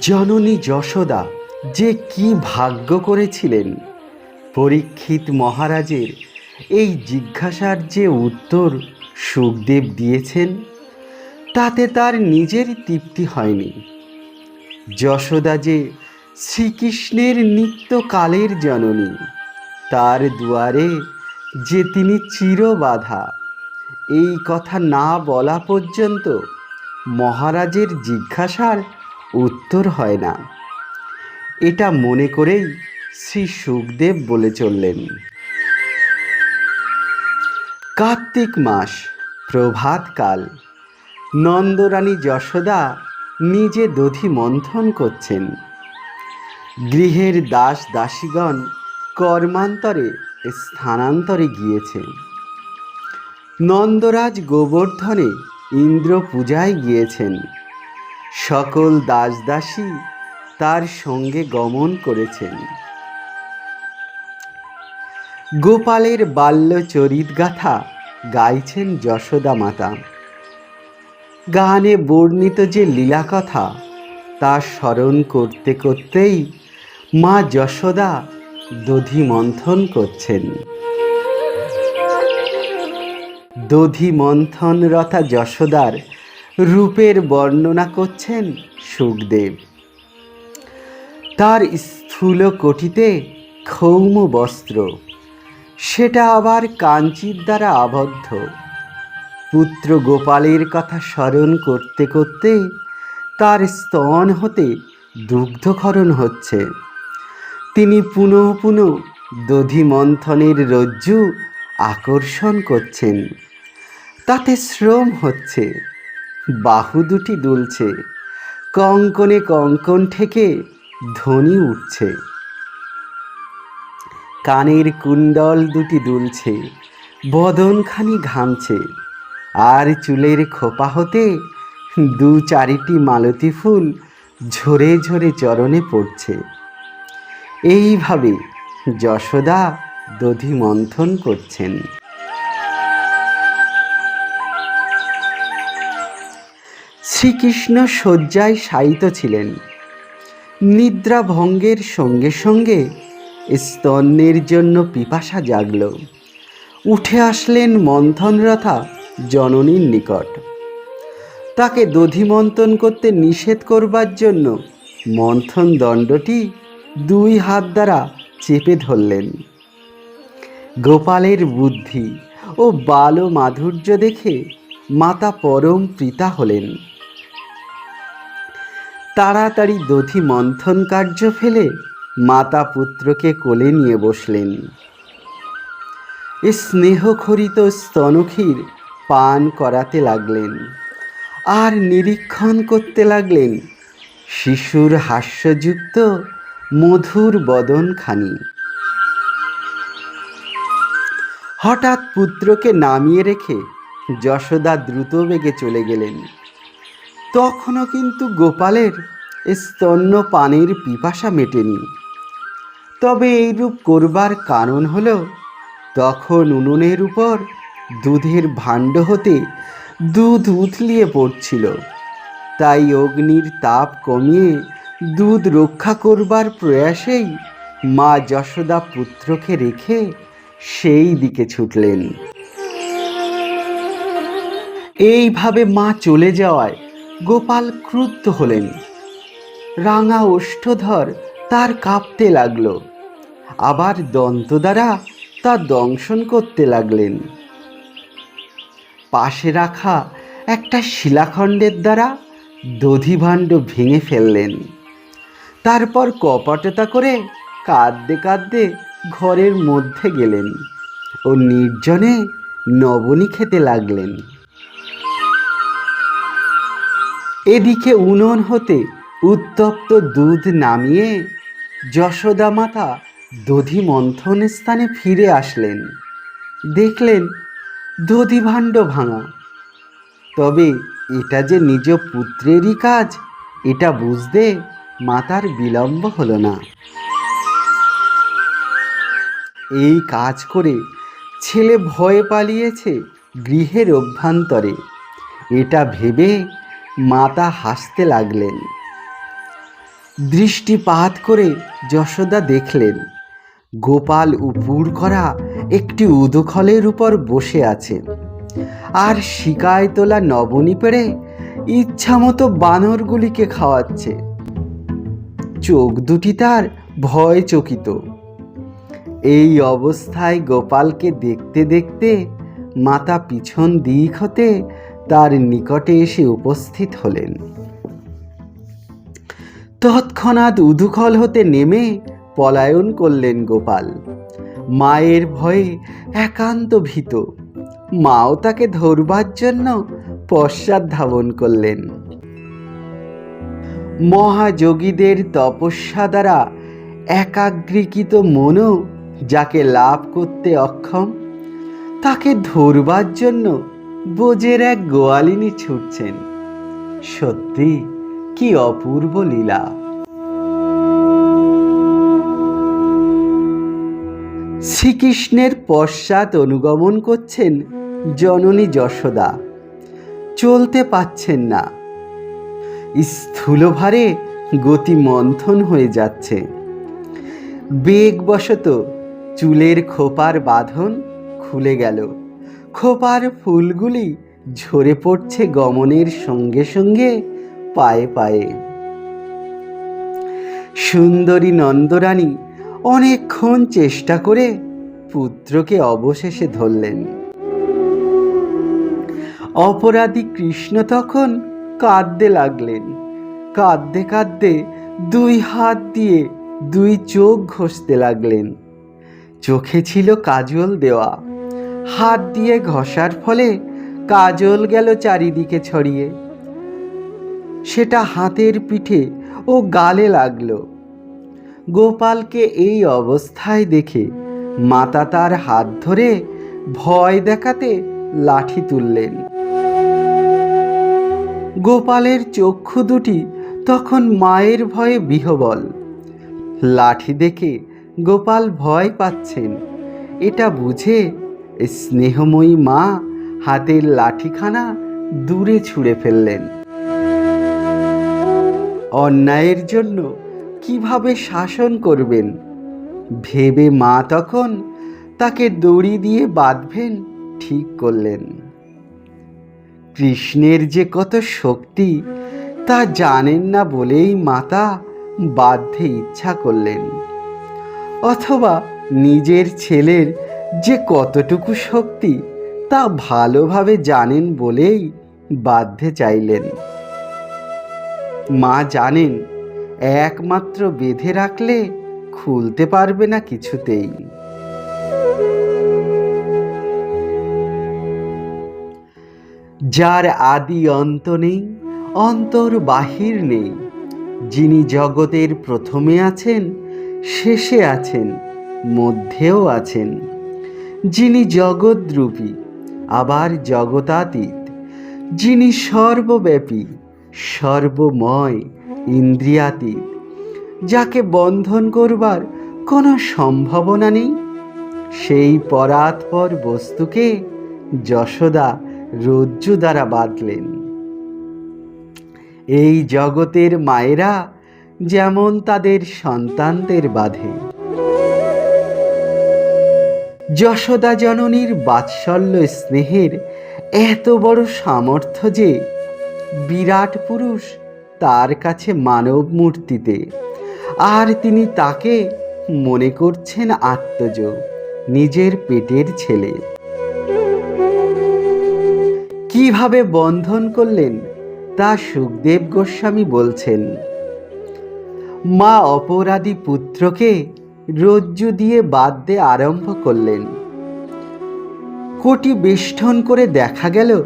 জননী যশোদা যে কি ভাগ্য করেছিলেন। পরীক্ষিত মহারাজের এই জিজ্ঞাসার যে উত্তর সুখদেব দিয়েছেন, তাতে তার নিজের তৃপ্তি হয়নি। যশোদা যে শ্রীকৃষ্ণের নিত্যকালের জননী, তার দুয়ারে যে তিনি চিরবাধা, এই কথা না বলা পর্যন্ত মহারাজের জিজ্ঞাসার উত্তর হয় না। এটা মনে করেই শ্রী সুখদেব বলে চললেন। কার্তিক মাস প্রভাতকাল নন্দরানী যশোদা নিজে দধি মন্থন করছেন। গৃহের দাস দাসীগণ কর্মান্তরে স্থানান্তরে গিয়েছে নন্দরাজ গোবর্ধনে ইন্দ্র পূজায় গিয়েছেন। সকল দাস দাসী তার সঙ্গে গমন করেছেন। গোপালের বাল্য চরিত গাথা গাইছেন যশোদা মাতা। গানে বর্ণিত যে লীলা কথা, তা স্মরণ করতে করতেই মা যশোদা দধি মন্থন করছেন। দধি মন্থন রথা যশোদার রূপের বর্ণনা করছেন সুখদেব। তার স্থূল কোটিতে ক্ষৌম বস্ত্র, সেটা আবার কাঞ্চির দ্বারা আবদ্ধ। পুত্র গোপালের কথা স্মরণ করতে করতে তার স্তন হতে দুগ্ধক্ষরণ হচ্ছে। তিনি পুনঃ পুনঃ দধি মন্থনের রজ্জু আকর্ষণ করছেন। তাতে শ্রম হচ্ছে। বাহু দুটি দুলছে। কঙ্কনে কঙ্কন থেকে ধ্বনি উঠছে। কানের কুণ্ডল দুটি দুলছে, বদনখানি ঘামছে। আর চুলের খোপা হতে দু চারিটি মালতী ফুল ঝরে ঝরে চরণে পড়ছে। এইভাবে যশোদা দধি মন্থন করছেন। শ্রীকৃষ্ণ শয্যায় শায়িত ছিলেন। নিদ্রা ভঙ্গের সঙ্গে সঙ্গে স্তন্যের জন্য পিপাসা জাগল। উঠে আসলেন মন্থনরথা জননীর নিকট। তাকে দধিমন্থন করতে নিষেধ করবার জন্য মন্থন দণ্ডটি দুই হাত দ্বারা চেপে ধরলেন। গোপালের বুদ্ধি ও বাল মাধুর্য দেখে মাতা পরম প্রীতা হলেন। তাড়াতাড়ি দধি মন্থন কার্য ফেলে মাতা পুত্রকে কোলে নিয়ে বসলেন। স্নেহখরিত স্তনক্ষীর পান করাতে লাগলেন, আর নিরীক্ষণ করতে লাগলেন শিশুর হাস্যযুক্ত মধুর বদনখানি। হঠাৎ পুত্রকে নামিয়ে রেখে যশোদা দ্রুত বেগে চলে গেলেন। তখনও কিন্তু গোপালের স্তন্য পানির পিপাসা মেটেনি। তবে এইরূপ করবার কারণ হল, তখন উনুনের উপর দুধের ভাণ্ড হতে দুধ উথলিয়ে পড়ছিল। তাই অগ্নির তাপ কমিয়ে দুধ রক্ষা করবার প্রয়াসেই মা যশোদা পুত্রকে রেখে সেই দিকে ছুটলেন। এইভাবে মা চলে যাওয়ায় গোপাল ক্রুদ্ধ হলেন। রাঙা ওষ্ঠধর তার কাঁপতে লাগল। আবার দন্ত দ্বারা তা দংশন করতে লাগলেন। পাশে রাখা একটা শিলাখণ্ডের দ্বারা দধিভাণ্ড ভেঙে ফেললেন। তারপর কপটতা করে কাঁদতে কাঁদতে ঘরের মধ্যে গেলেন ও নির্জনে নবনী খেতে লাগলেন। এদিকে উনুন হতে উত্তপ্ত দুধ নামিয়ে যশোদা মাতা দধি মন্থন স্থানে ফিরে আসলেন। দেখলেন দধিভাণ্ড ভাঙা। তবে এটা যে নিজ পুত্রেরই কাজ, এটা বুঝতে মাতার বিলম্ব হলো না। এই কাজ করে ছেলে ভয়ে পালিয়েছে গৃহের অভ্যন্তরে। এটা ভেবে মাতা হাসতে লাগলেন। দৃষ্টিপাত করে যশোদা দেখলেন, গোপাল উপুর করা একটি উদুখলের উপর বসে আছে আর শিকায় তোলা নবনী পেড়ে ইচ্ছামতো বানরগুলিকে খাওয়াচ্ছে। চোখ দুটি তার ভয় চকিত। এই অবস্থায় গোপালকে দেখতে দেখতে মাতা পিছন দিক হতে তার নিকটে এসে উপস্থিত হলেন। তৎক্ষণাৎ উদুখল হতে নেমে পলায়ন করলেন গোপাল। মায়ের ভয়ে একান্ত ভীত। মাও তাকে ধরবার জন্য পশ্চাৎ ধাবন করলেন। মহাযোগীদের তপস্যা দ্বারা একাগ্রীকৃত মনও যাকে লাভ করতে অক্ষম, তাকে ধরবার জন্য বোজের এক গোয়ালিনী ছুটছেন। সত্যি, কি অপূর্ব লীলা। শ্রীকৃষ্ণের পশ্চাৎ অনুগমন করছেন জননী যশোদা। চলতে পাচ্ছেন না। স্থূলভারে গতি মন্থন হয়ে যাচ্ছে। বেগবশত চুলের খোপার বাঁধন খুলে গেল। খোপার ফুলগুলি ঝরে পড়ছে গমনের সঙ্গে সঙ্গে পায়ে পায়ে। সুন্দরী নন্দরানী অনেকক্ষণ চেষ্টা করে পুত্রকে অবশেষে ধরলেন। অপরাধী কৃষ্ণ তখন কাঁদতে লাগলেন। কাঁদতে কাঁদতে দুই হাত দিয়ে দুই চোখ ঘষতে লাগলেন। চোখে ছিল কাজল দেওয়া। হাত দিয়ে ঘষার ফলে কাজল গেল চারিদিকে ছড়িয়ে। সেটা হাতের পিঠে ও গালে লাগল। গোপালকে এই অবস্থায় দেখে মাতা তার হাত ধরে ভয় দেখাতে লাঠি তুললেন। গোপালের চক্ষু দুটি তখন মায়ের ভয়ে বিহবল। লাঠি দেখে গোপাল ভয় পাচ্ছেন। এটা বুঝে স্নেহময়ী মা হাতের লাঠিখানা দূরে ছুঁড়ে ফেললেন। অন্যায়ের জন্য কীভাবে শাসন করবেন? ভেবে মা তখন তাকে দড়ি দিয়ে বাঁধবেন, ঠিক করলেন। কৃষ্ণের যে কত শক্তি, তা জানেন না বলেই মাতা বাধ্যে ইচ্ছা করলেন। অথবা নিজের ছেলের যে কতটুকু শক্তি তা ভালোভাবে জানেন বলেই বাধ্যে চাইলেন। মা জানেন, একমাত্র বেঁধে রাখলে খুলতে পারবে না কিছুতেই। যার আদি অন্ত নেই, অন্তর বাহির নেই, যিনি জগতের প্রথমে আছেন, শেষে আছেন, মধ্যেও আছেন। যিনি জগদ্রূপী আবার জগতাতীত। যিনি সর্বব্যাপী, সর্বময় ইন্দ্রিয়াতীত, যাকে বন্ধন করবার কোনো সম্ভাবনা নেই, সেই পরাৎপর বস্তুকে যশোদা রজ্জু দ্বারা বাঁধলেন। এই জগতের মায়েরা যেমন তাদের সন্তানদের বাঁধে যশোদা জননীর বাৎসল্য স্নেহের এত বড় সামর্থ্য যে বিরাট পুরুষ তার কাছে মানব মূর্তিতে। আর তিনি তাকে মনে করছেন আত্মজ, নিজের পেটের ছেলে। কীভাবে বন্ধন করলেন, তা সুখদেব গোস্বামী বলছেন। মা অপরাধী পুত্রকে রজ্জু দিয়ে বাঁধতে আরম্ভ করলেন। কোটি বেষ্টন করে দেখা গেল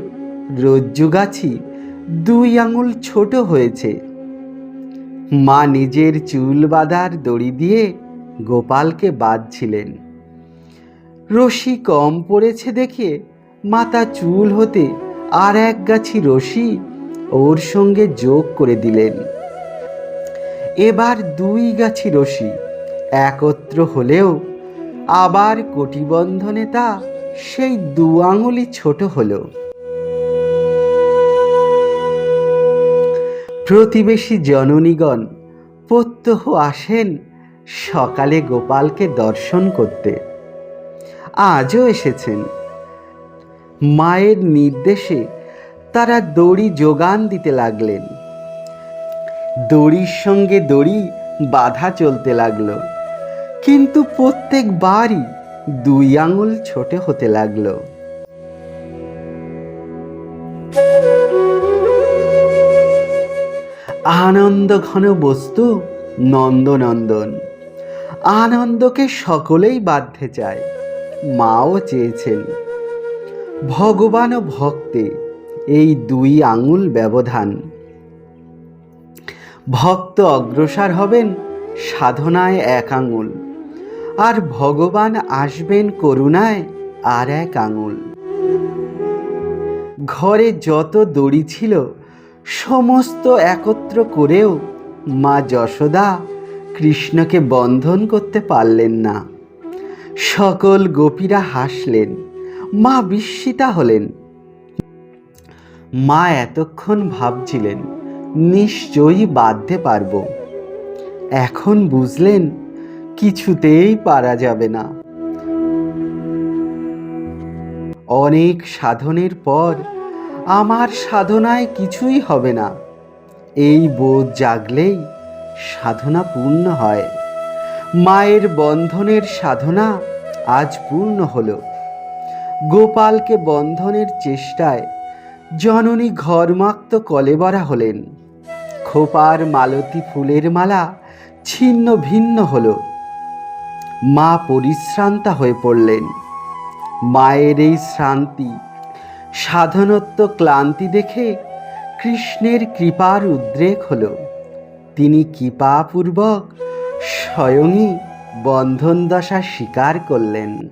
রজ্জু গাছি দুই আঙুল ছোট হয়েছে। মা নিজের চুল বাঁধার দড়ি দিয়ে গোপালকে বাঁধছিলেন। রশি কম পড়েছে দেখে মাতা চুল হতে আর এক গাছি রশি ওর সঙ্গে যোগ করে দিলেন। এবার দুই গাছি রশি। একত্র হলেও আবার কটিবন্ধনে তা সেই দু আঙুলি ছোট হলো। প্রতিবেশী জননীগণ প্রত্যহ আসেন সকালে গোপালকে দর্শন করতে। আজও এসেছেন। মায়ের নির্দেশে তারা দড়ি যোগান দিতে লাগলেন। দড়ির সঙ্গে দড়ি বাধা চলতে লাগল। কিন্তু প্রত্যেকবারই দুই আঙুল ছোটে হতে লাগল। আনন্দ ঘন বস্তু, নন্দনন্দন। আনন্দকে সকলেই বাধ্যে চায়, মাও চেয়েছেন। ভগবান ও ভক্তে এই দুই আঙুল ব্যবধান। ভক্ত অগ্রসর হবেন সাধনায় এক আঙুল। আর ভগবান আসবেন করুণায় আর এক আঙুল। ঘরে যত দড়ি ছিল, সমস্ত একত্র করেও মা যশোদা কৃষ্ণকে বন্ধন করতে পারলেন না। সকল গোপীরা হাসলেন, মা বিস্মিতা হলেন। মা এতক্ষণ ভাবছিলেন, নিশ্চয়ই বাঁধতে পারব। এখন বুঝলেন কিছুতেই পারা যাবে না। অনেক সাধনের পর আমার সাধনায় কিছুই হবে না। এই বোধ জাগলেই সাধনা পূর্ণ হয়। মায়ের বন্ধনের সাধনা আজ পূর্ণ হল। গোপালকে বন্ধনের চেষ্টায় জননী ঘরমাক্ত কলেবরা হলেন। খোপার মালতী ফুলের মালা ছিন্ন ভিন্ন হলো। মা পরিশ্রান্তা হয়ে পড়লেন। মায়ের এই শ্রান্তি, সাধনত্ব ক্লান্তি দেখে কৃষ্ণের কৃপার উদ্রেক হল। তিনি কৃপাপূর্বক স্বয়ংই বন্ধন দশা স্বীকার করলেন।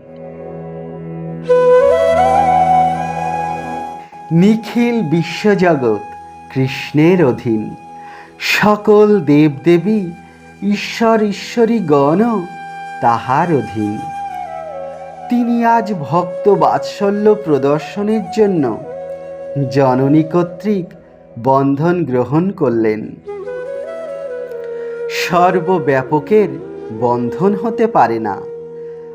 নিখিল বিশ্বজগৎ কৃষ্ণের অধীন। সকল দেবদেবী ঈশ্বর ঈশ্বরী গণ তাহার অধীন তিনি আজ ভক্ত বাৎসল্য প্রদর্শনের জন্য জননী কর্তৃক বন্ধন গ্রহণ করলেন। সর্বব্যাপকের বন্ধন হতে পারে না।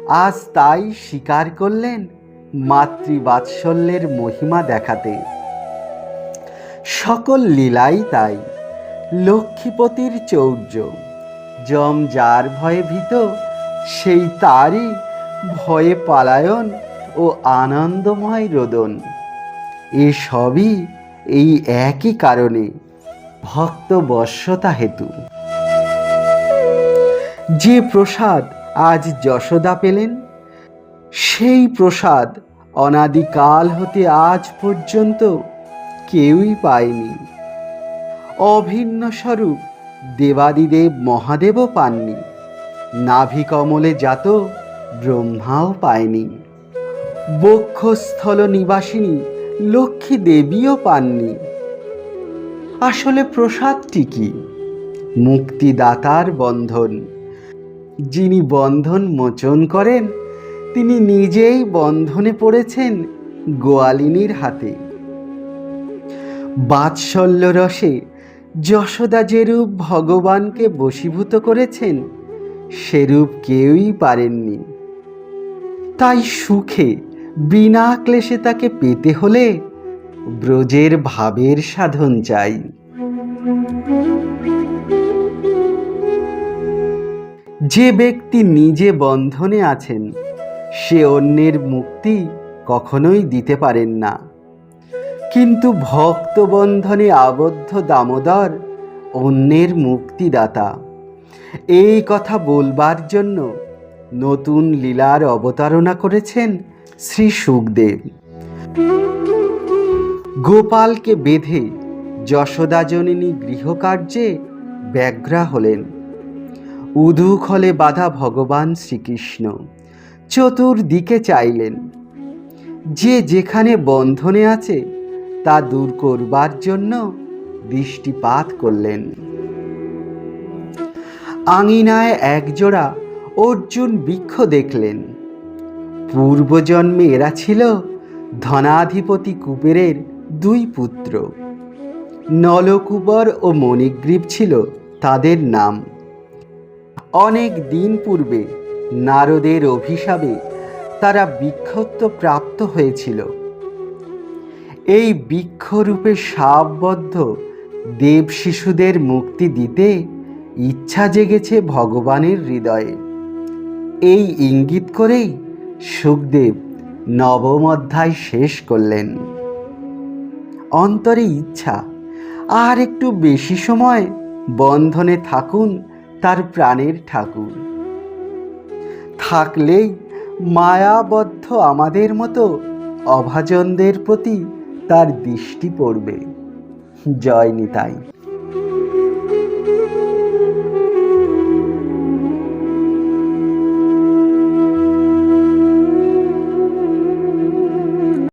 আজ তাই স্বীকার করলেন মাতৃবাৎসল্যের মহিমা দেখাতে। সকল লীলাই তাই, লক্ষ্মীপতির চৌর্য, যম যার ভয়ে ভীত সেই তারই ভয়ে পালায়ন ও আনন্দময় রোদন। এসবই এই একই কারণে ভক্ত বশ্যতা হেতু। যে প্রসাদ আজ যশোদা পেলেন, সেই প্রসাদ অনাদিকাল হতে আজ পর্যন্ত কেউই পায়নি। অভিন্ন স্বরূপ দেবাদিদেব মহাদেবও পাননি। নাভিকমলে জাত, ব্রহ্মাও পায়নি। বক্ষস্থল নিবাসিনী, লক্ষ্মী দেবীও পাননি। আসলে প্রসাদটি কি? মুক্তিদাতার বন্ধন। যিনি বন্ধন মোচন করেন, তিনি নিজেই বন্ধনে পড়েছেন গোয়ালিনীর হাতে। বাৎসল্য রসে যশোদা যেরূপ ভগবানকে বশীভূত করেছেন সেরূপ কেউই পারেননি। তাই সুখে, বিনা ক্লেশে তাকে পেতে হলে ব্রজের ভাবের সাধন চাই। যে ব্যক্তি নিজে বন্ধনে আছেন, সে অন্যের মুক্তি কখনোই দিতে পারেন না। কিন্তু ভক্ত বন্ধনে আবদ্ধ দামোদর অন্যের মুক্তিদাতা। এই কথা বলবার জন্য নতুন লীলার অবতারণা করেছেন শ্রী সুখদেব। গোপালকে বেঁধে যশোদাজননী গৃহকার্যে ব্যগ্রা হলেন। উদুখলে বাধা ভগবান শ্রীকৃষ্ণ। চতুর্দিকে চাইলেন। যে যেখানে বন্ধনে আছে তা দূর করবার জন্য দৃষ্টিপাত করলেন। আঙিনায় একজোড়া অর্জুন বৃক্ষ দেখলেন। পূর্বজন্মে এরা ছিল ধনাধিপতি কুবেরের দুই পুত্র। নলকুবর ও মণিগ্রীব ছিল তাদের নাম। অনেক দিন পূর্বে নারদের অভিশাপে তারা বৃক্ষত্ব প্রাপ্ত হয়েছিল। এই বৃক্ষরূপে সাপবদ্ধ দেব শিশুদের মুক্তি দিতে ইচ্ছা জেগেছে ভগবানের হৃদয়ে। এই ইঙ্গিত করেই সুখদেব নবম অধ্যায় শেষ করলেন। অন্তরে ইচ্ছা, আর একটু বেশি সময় বন্ধনে থাকুন তার প্রাণের ঠাকুর। থাকলেই মায়াবদ্ধ আমাদের মতো অভাজনদের প্রতি তার দৃষ্টি পড়বে। জয় নিতাই।